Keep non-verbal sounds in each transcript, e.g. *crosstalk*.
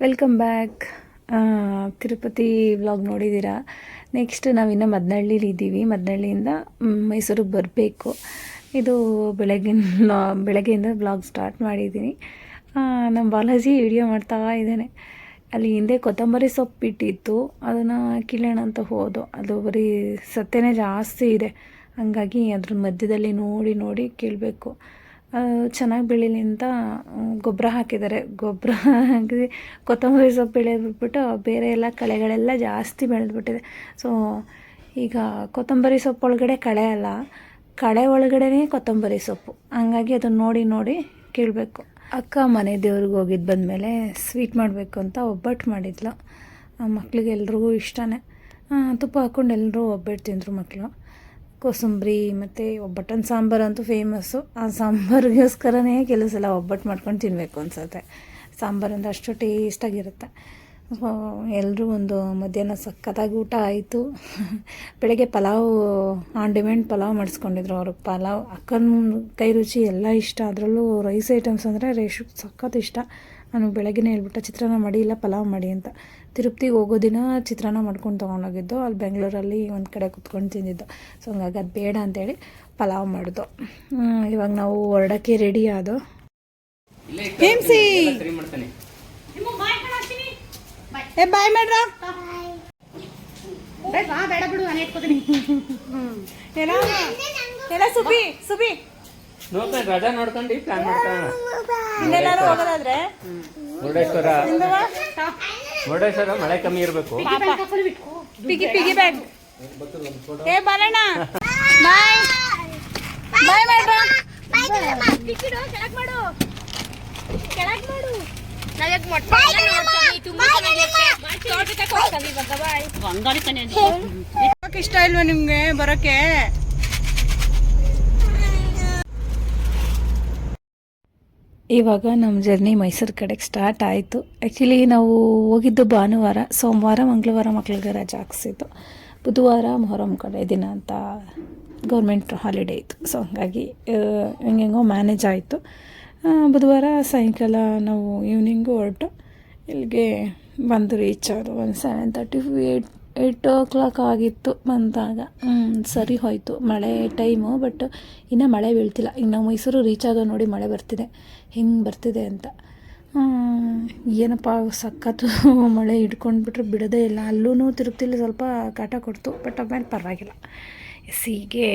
Welcome back Tirupati vlog ನೋಡಿದ್ದೀರಾ? Next ನಾವಿನ್ನು ಮದನಹಳ್ಳೀಲಿ ಇದ್ದೀವಿ. ಮದನಹಳ್ಳಿಯಿಂದ ಮೈಸೂರಿಗೆ ಬರಬೇಕು. ಇದು ಬೆಳಗಿನ *laughs* ಬೆಳಗ್ಗೆಯಿಂದ ಬ್ಲಾಗ್ ಸ್ಟಾರ್ಟ್ ಮಾಡಿದ್ದೀನಿ. ನಮ್ಮ ಬಾಲಾಜಿ ವಿಡಿಯೋ ಮಾಡ್ತಾ ಇದ್ದಾನೆ. ಅಲ್ಲಿ ಹಿಂದೆ ಕೊತ್ತಂಬರಿ ಸೊಪ್ಪು ಇಟ್ಟಿತ್ತು. ಅದನ್ನು ಕೀಳೋಣ ಅಂತ ಹೋದು. ಅದು ಬರೀ ಸತ್ಯನೇ ಜಾಸ್ತಿ ಇದೆ. ಹಂಗಾಗಿ ಅದ್ರ ಮಧ್ಯದಲ್ಲಿ ನೋಡಿ ನೋಡಿ ಕೀಳಬೇಕು. ಚೆನ್ನಾಗಿ ಬೆಳೀಲಿ ಅಂತ ಗೊಬ್ಬರ ಹಾಕಿದ್ದಾರೆ. ಗೊಬ್ಬರ ಹಾಕಿ ಕೊತ್ತಂಬರಿ ಸೊಪ್ಪು ಬೆಳೆದ್ಬಿಟ್ಟು ಬೇರೆ ಎಲ್ಲ ಕಳೆಗಳೆಲ್ಲ ಜಾಸ್ತಿ ಬೆಳೆದ್ಬಿಟ್ಟಿದೆ. ಸೊ ಈಗ ಕೊತ್ತಂಬರಿ ಸೊಪ್ಪು ಒಳಗಡೆ ಕಳೆ ಅಲ್ಲ, ಕಳೆ ಒಳಗಡೆನೇ ಕೊತ್ತಂಬರಿ ಸೊಪ್ಪು. ಹಂಗಾಗಿ ಅದನ್ನು ನೋಡಿ ನೋಡಿ ಕೇಳಬೇಕು. ಅಕ್ಕ ಮನೆ ದೇವ್ರಿಗೆ ಹೋಗಿದ್ದು ಬಂದಮೇಲೆ ಸ್ವೀಟ್ ಮಾಡಬೇಕು ಅಂತ ಒಬ್ಬಟ್ಟು ಮಾಡಿದ್ಲು. ಮಕ್ಳಿಗೆ ಎಲ್ರಿಗೂ ಇಷ್ಟನೇ. ತುಪ್ಪ ಹಾಕ್ಕೊಂಡು ಎಲ್ಲರೂ ಒಬ್ಬಟ್ಟು ತಿಂದರು ಮಕ್ಕಳು ಕೋಸಂಬರಿ, ಮತ್ತು ಒಬ್ಬಟ್ಟನ ಸಾಂಬಾರು ಅಂತೂ ಫೇಮಸ್ಸು ಆ ಸಾಂಬಾರಿಗೋಸ್ಕರನೇ ಕೆಲವು ಸಲ ಒಬ್ಬಟ್ಟು ಮಾಡ್ಕೊಂಡು ತಿನ್ನಬೇಕು ಅನ್ಸುತ್ತೆ. ಸಾಂಬಾರು ಅಂದರೆ ಅಷ್ಟು ಟೇಸ್ಟಾಗಿರುತ್ತೆ ಎಲ್ಲರೂ ಒಂದು ಮಧ್ಯಾಹ್ನ ಸಖತ್ತಾಗಿ ಊಟ ಆಯಿತು. ಬೆಳಗ್ಗೆ ಪಲಾವ್ ಆನ್ ಡಿಮ್ಯಾಂಡ್ ಪಲಾವ್ ಮಾಡಿಸ್ಕೊಂಡಿದ್ರು ಅವ್ರಿಗೆ ಪಲಾವ್, ಅಕ್ಕನ ಕೈ ರುಚಿ ಎಲ್ಲ ಇಷ್ಟ. ಅದರಲ್ಲೂ ರೈಸ್ ಐಟಮ್ಸ್ ಅಂದರೆ ರೇಷು ಸಖತ್ ಇಷ್ಟ. ನಾನು ಬೆಳಗ್ಗೆನೇ ಹೇಳ್ಬಿಟ್ಟು ಚಿತ್ರಾನ್ನ ಮಾಡಿ ಇಲ್ಲ ಪಲಾವ್ ಮಾಡಿ ಅಂತ. ತಿರುಪ್ತಿಗೆ ಹೋಗೋ ದಿನ ಚಿತ್ರಾನ್ನ ಮಾಡ್ಕೊಂಡು ತೊಗೊಂಡೋಗಿದ್ದು ಅಲ್ಲಿ ಬೆಂಗಳೂರಲ್ಲಿ ಒಂದು ಕಡೆ ಕುತ್ಕೊಂಡು ತಿಂದಿದ್ದು. ಸೊ ಹಂಗಾಗಿ ಅದು ಬೇಡ ಅಂತೇಳಿ ಪಲಾವ್ ಮಾಡಿದ್ದು ಇವಾಗ ನಾವು ಹೊರಡೋಕ್ಕೆ ರೆಡಿ ಆದೋ. ಏ ಬಾಯ್ ಮಾಡ್ರ? ಬೇಡ ಬೇಡ ಬಿಡು ನಾನು ಇಟ್ಕೋತೀನಿ ಏನ ಏನ ಸುಬಿ ಸುಬಿ. ನೋಡ್ಕೊಂಡು ರಜಾ ನೋಡ್ಕೊಂಡು ಪ್ಲಾನ್ ಮಾಡ್ತಾನ ಇನ್ನೆಲ್ಲಾರು ಹೋಗೋದಾದ್ರೆ? ಮುರುಡೇಶ್ವರ. ಮುರುಡೇಶ್ವರ ಮಳೆ ಕಮ್ಮಿ ಇರಬೇಕು. ಪಿಗಿ ಪಿಗಿ ಬ್ಯಾಗ್ ಏ ಬರೋಣ ಬಾಯ್. ಬಾಯ್ ಮಾಡ್ರ ಬಂಗಾರಿ ಕನೆ ಯಾಕೆ ಇಷ್ಟ ಇಲ್ವಾ ನಿಮ್ಗೆ ಬರೋಕೆ? ಇವಾಗ ನಮ್ಮ ಜರ್ನಿ ಮೈಸೂರು ಕಡೆಗೆ ಸ್ಟಾರ್ಟ್ ಆಯಿತು. ಆ್ಯಕ್ಚುಲಿ ನಾವು ಹೋಗಿದ್ದು ಭಾನುವಾರ, ಸೋಮವಾರ, ಮಂಗಳವಾರ ಮಕ್ಕಳಿಗೆ ರಜೆ ಹಾಕ್ಸಿದ್ದು. ಬುಧವಾರ ಮೊಹರಂ ಕಡೆ ದಿನ ಅಂತ ಗೌರ್ಮೆಂಟ್ ಹಾಲಿಡೇ ಇತ್ತು. ಸೊ ಹಂಗಾಗಿ ಹೆಂಗೆಂಗೋ ಮ್ಯಾನೇಜ್ ಆಯಿತು. ಬುಧವಾರ ಸಾಯಂಕಾಲ ನಾವು ಈವ್ನಿಂಗು ಹೊರಟು, ಇಲ್ಲಿಗೆ ಬಂದು ರೀಚ್ ಆದರು ಒಂದು seven thirty eight eight o'clock ಆಗಿತ್ತು ಬಂದಾಗ. ಸರಿ ಹೋಯಿತು. ಮಳೆ ಟೈಮು ಬಟ್ ಇನ್ನೂ ಮಳೆ ಬೀಳ್ತಿಲ್ಲ. ಈಗ ನಾವು ಮೈಸೂರು ರೀಚ್ ಆಗೋ ನೋಡಿ ಮಳೆ ಬರ್ತಿದೆ. ಹೆಂಗೆ ಬರ್ತಿದೆ ಅಂತ. ಏನಪ್ಪ, ಸಖತ್ತು ಮಳೆ ಹಿಡ್ಕೊಂಡ್ಬಿಟ್ರೆ ಬಿಡೋದೇ ಇಲ್ಲ. ಅಲ್ಲೂ ತಿರುಪ್ತಿಲಿ ಸ್ವಲ್ಪ ಕಾಟ ಕೊಡ್ತು ಬಟ್ ಆಮೇಲೆ ಪರವಾಗಿಲ್ಲ. ಎಸ್ ಹೀಗೆ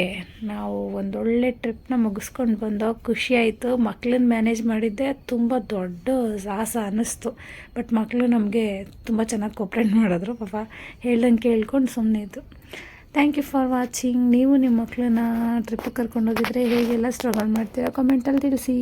ನಾವು ಒಂದೊಳ್ಳೆ ಟ್ರಿಪ್ನ ಮುಗಿಸ್ಕೊಂಡು ಬಂದೋ ಖುಷಿ ಆಯಿತು. ಮಕ್ಳನ್ನ ಮ್ಯಾನೇಜ್ ಮಾಡಿದ್ದೆ ತುಂಬ ದೊಡ್ಡ ಸಾಹಸ ಅನ್ನಿಸ್ತು. ಬಟ್ ಮಕ್ಕಳು ನಮಗೆ ತುಂಬ ಚೆನ್ನಾಗಿ ಕೋಪ್ರೇಟ್ ಮಾಡಿದ್ರು ಪಾಪ. ಹೇಳ್ದಂಗೆ ಕೇಳ್ಕೊಂಡು ಸುಮ್ಮನೆ ಇದ್ದು ಥ್ಯಾಂಕ್ ಯು ಫಾರ್ ವಾಚಿಂಗ್ ನೀವು ನಿಮ್ಮ ಮಕ್ಕಳನ್ನ ಟ್ರಿಪ್ಪಿಗೆ ಕರ್ಕೊಂಡೋಗಿದ್ರೆ ಹೇಗೆಲ್ಲ ಸ್ಟ್ರಗಲ್ ಮಾಡ್ತೀರಾ? ಕಮೆಂಟಲ್ಲಿ ತಿಳಿಸಿ.